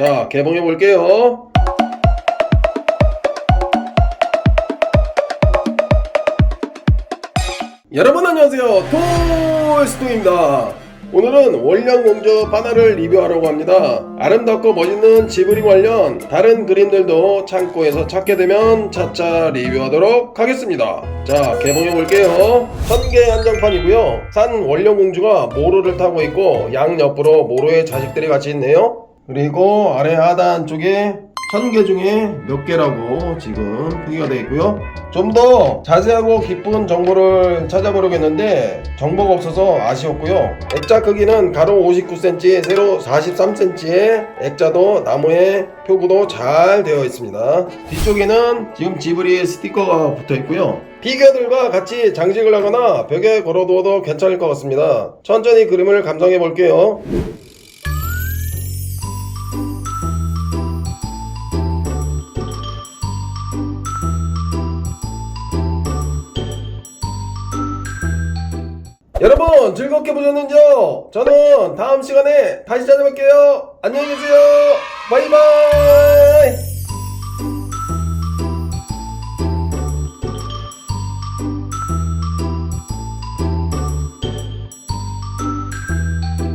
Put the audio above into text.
자, 개봉해 볼게요. 여러분 안녕하세요. 토스토입니다. 오늘은 원령 공주 바나를 리뷰하려고 합니다. 아름답고 멋있는 지브리 관련 다른 그림들도 창고에서 찾게 되면 차차 리뷰하도록 하겠습니다. 자, 개봉해 볼게요. 천개 한정판이고요. 산 원령 공주가 모루를 타고 있고 양 옆으로 모루의 자식들이 같이 있네요. 그리고 아래 하단 쪽에 천 개 중에 몇 개라고 지금 표기가 되어 있고요. 좀 더 자세하고 깊은 정보를 찾아보려겠는데 정보가 없어서 아쉬웠고요. 액자 크기는 가로 59cm, 세로 43cm의 액자도 나무에 표구도 잘 되어 있습니다. 뒤쪽에는 지금 지브리 스티커가 붙어 있고요. 피규어들과 같이 장식을 하거나 벽에 걸어두어도 괜찮을 것 같습니다. 천천히 그림을 감상해 볼게요. 여러분 즐겁게 보셨는지요? 저는 다음 시간에 다시 찾아뵐게요. 안녕히 계세요. 바이바이.